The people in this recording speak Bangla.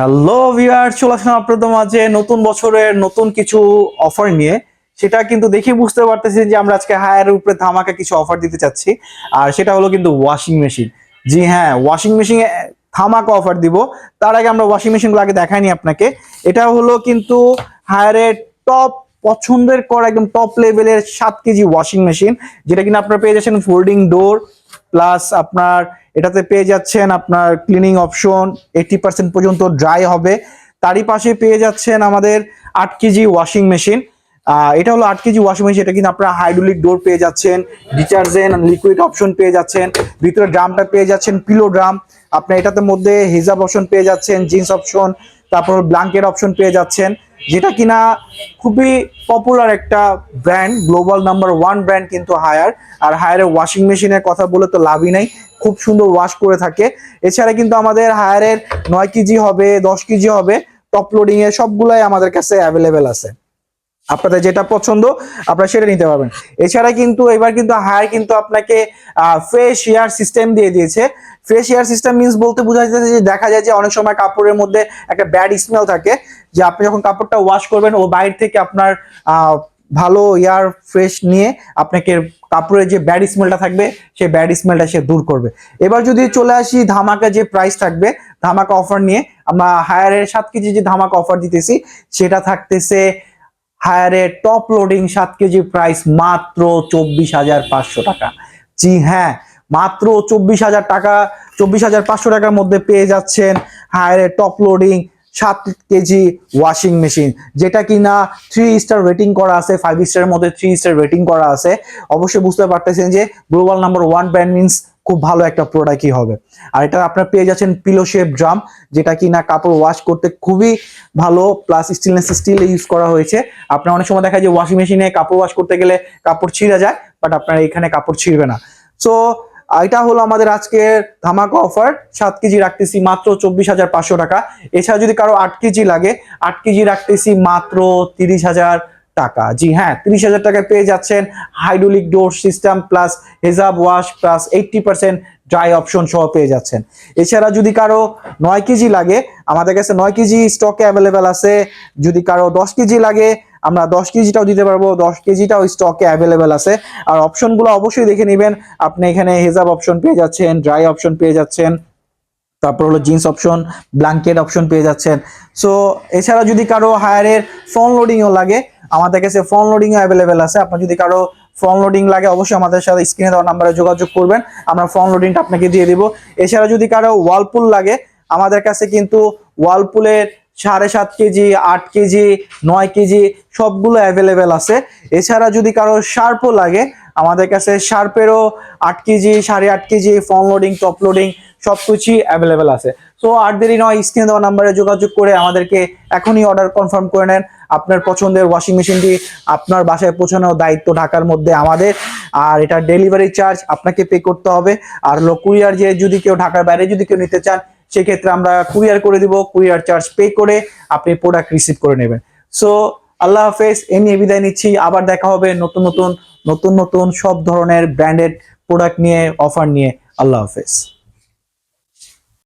হ্যালো ভিউয়ার চলে আসলাম আপনাদের মাঝে নতুন বছরের নতুন কিছু অফার নিয়ে। সেটা কিন্তু দেখে বুঝতে পারতেছি যে আমরা আজকে হায়ারের উপরে ধামাকা কিছু অফার দিতে চাচ্ছি। আর সেটা হলো কিন্তু ওয়াশিং মেশিন জি হ্যাঁ ওয়াশিং মেশিনে ধামাকা অফার দিব। তার আগে আমরা ওয়াশিং মেশিনগুলো আগে দেখাইনি আপনাকে। এটা হলো কিন্তু হায়ারের টপ পছন্দের করা একদম টপ লেভেলের সাত কেজি ওয়াশিং মেশিন যেটা কিনা আপনারা পেয়ে যাচ্ছেন ফোল্ডিং ডোর প্লাস আপনার এটাতে পেয়ে যাচ্ছেন আপনার ক্লিনিং অপশন এইটি পার্সেন্ট পর্যন্ত ড্রাই হবে। তারই পাশে পেয়ে যাচ্ছেন আমাদের আট কেজি ওয়াশিং মেশিন এটা হলো আট কেজি ওয়াশিং মেশিন এটা কিন্তু আপনারা হাইড্রোলিক ডোর পেয়ে যাচ্ছেন ডিটারজেন্ট লিকুইড অপশন পেয়ে যাচ্ছেন, ভিতরে ড্রামটা পেয়ে যাচ্ছেন পিলো ড্রাম আপনার এটাতে মধ্যে হিজাব অপশন পেয়ে যাচ্ছেন জিন্স অপশন তারপর ব্ল্যাঙ্কেট অপশন পেয়ে যাচ্ছেন। যেটা কিনা খুবই পপুলার একটা brand global number one brand কিন্তু হায়ার আর হায়ারের ওয়াশিং মেশিনের কথা বলে তো লাভই নাই, খুব সুন্দর ওয়াশ করে থাকে। এছাড়া কিন্তু আমাদের হায়ারের নয় কেজি হবে, দশ কেজি হবে টপ লোডিং এ সবগুলাই আমাদের কাছে অ্যাভেলেবেল আছে। আপনাদের যেটা পছন্দ, আপনারা সেটা নিতে পারবেন। এছাড়া কিন্তু এবার কিন্তু হায়ার কিন্তু আপনাকে ফ্রেশ এয়ার সিস্টেম দিয়ে দিয়েছে। ফ্রেশ এয়ার সিস্টেম মিন্স বলতে বোঝা যাচ্ছে যে দেখা যায় যে অনেক সময় কাপড়ের মধ্যে একটা ব্যাড স্মেল থাকে, যে আপনি যখন কাপড়টা ওয়াশ করবেন, ও বাইরে থেকে আপনার ভালো এয়ার ফ্রেশ নিয়ে আপনাকে কাপড়ের যে ব্যাড স্মেলটা থাকবে, সেই ব্যাড স্মেলটা সে দূর করবে। এবার যদি চলে আসি ধামাকা যে প্রাইস থাকবে, ধামাকা অফার নিয়ে, আমরা হায়ারের সাত কেজি যে ধামাকা অফার দিতেছি, সেটা থাকতেছে হায়ারের টপ লোডিং সাত কেজি প্রাইস মাত্র চব্বিশ হাজার পাঁচশো টাকা। জি হ্যাঁ মাত্র চব্বিশ হাজার টাকা, চব্বিশ হাজার পাঁচশো টাকার মধ্যে পেয়ে যাচ্ছেন হায়ারের টপ লোডিং সাত কেজি ওয়াশিং মেশিন, যেটা কিনা থ্রি স্টার রেটিং করা আছে ফাইভ স্টারের মধ্যে থ্রি স্টার রেটিং করা আছে। অবশ্যই বুঝতে পারতেছেন যে global number one brand means খুব ভালো একটা প্রোডাক্টই হবে। আর এটা আপনার পেয়ে যাচ্ছেন পিলো শেপ ড্রাম যেটা কিনা কাপড় ওয়াশ করতে খুবই ভালো প্লাস স্টেনলেস স্টিল ইউজ করা হয়েছে। আপনার অনেক সময় দেখা যায় ওয়াশিং মেশিনে কাপড় ওয়াশ করতে গেলে কাপড় ছিঁড়ে যায় বাট আপনার এখানে কাপড় ছিঁড়বে না। সো এটা হলো আমাদের আজকের ধামাকা অফার সাত কেজি রাখতেছি মাত্র চব্বিশ হাজার পাঁচশো টাকা। এছাড়া যদি কারও আট কেজি লাগে, আট কেজি রাখতেছি মাত্র তিরিশ হাজার টাকা। জি হ্যাঁ তিরিশ হাজার টাকায় পেয়ে যাচ্ছেন হাইড্রোলিক ডোর সিস্টেম প্লাস হেজাব wash plus eighty percent dry option সহ পেয়ে যাচ্ছেন। এছাড়া যদি কারও নয় কেজি লাগে, আমাদের কাছে নয় কেজি স্টকে অ্যাভেলেবেল আছে। যদি কারও দশ কেজি লাগে আমরা দশ কেজিটাও দিতে পারব, দশ কেজিটাও স্টকে অ্যাভেলেবেল আছে। আর অপশনগুলো অবশ্যই দেখে নেবেন। আপনি এখানে হেজাব অপশন পেয়ে যাচ্ছেন ড্রাই অপশন পেয়ে যাচ্ছেন, তারপর হলো জিন্স অপশন ব্ল্যাঙ্কেট অপশন পেয়ে যাচ্ছেন। সো এছাড়া যদি কারও হায়ারের ফ্রন্ট লোডিংও লাগে, আমাদের কাছে ফ্রন্ট লোডিংও অ্যাভেলেবেল আছে। আপনার যদি কারও ফ্রন্ট লোডিং লাগে, অবশ্যই আমাদের সাথে স্ক্রিনে দেওয়া নাম্বারে যোগাযোগ করবেন। আমরা ফ্রন্ট লোডিংটা আপনাকে দিয়ে দিব। এছাড়া যদি কারও ওয়ালপুল লাগে, আমাদের কাছে কিন্তু ওয়ালপুলের সাড়ে সাত কেজি, আট কেজি, নয় কেজি সবগুলো অ্যাভেলেবেল আছে। এছাড়া যদি কারও শার্পও লাগে, আমাদের কাছে শার্পেরও আট কেজি, সাড়ে আট KG front loading top loading সব কিছুই অ্যাভেলেবেল আছে। সো আর দেরি নয়, স্ক্রিনে দেওয়া নাম্বারে যোগাযোগ করে আমাদেরকে এখনই অর্ডার কনফার্ম করে নেন। আপনার পছন্দের ওয়াশিং মেশিনটি আপনার বাসায় পৌঁছানোর দায়িত্ব ঢাকার মধ্যে আমাদের। আর এটা ডেলিভারি চার্জ আপনাকে পে করতে হবে। আর হলো কুরিয়ার যে যদি কেউ ঢাকার বাইরে যদি কেউ নিতে চান সেক্ষেত্রে আমরা কুরিয়ার করে দিব কুরিয়ার চার্জ পে করে আপনি প্রোডাক্ট রিসিভ করে নেবেন। সো আল্লাহ হাফেজ, এ নিয়ে বিদায় নিচ্ছি। আবার দেখা হবে নতুন নতুন নতুন নতুন সব ধরনের ব্র্যান্ডেড প্রোডাক্ট নিয়ে অফার নিয়ে। আল্লাহ হাফেজ।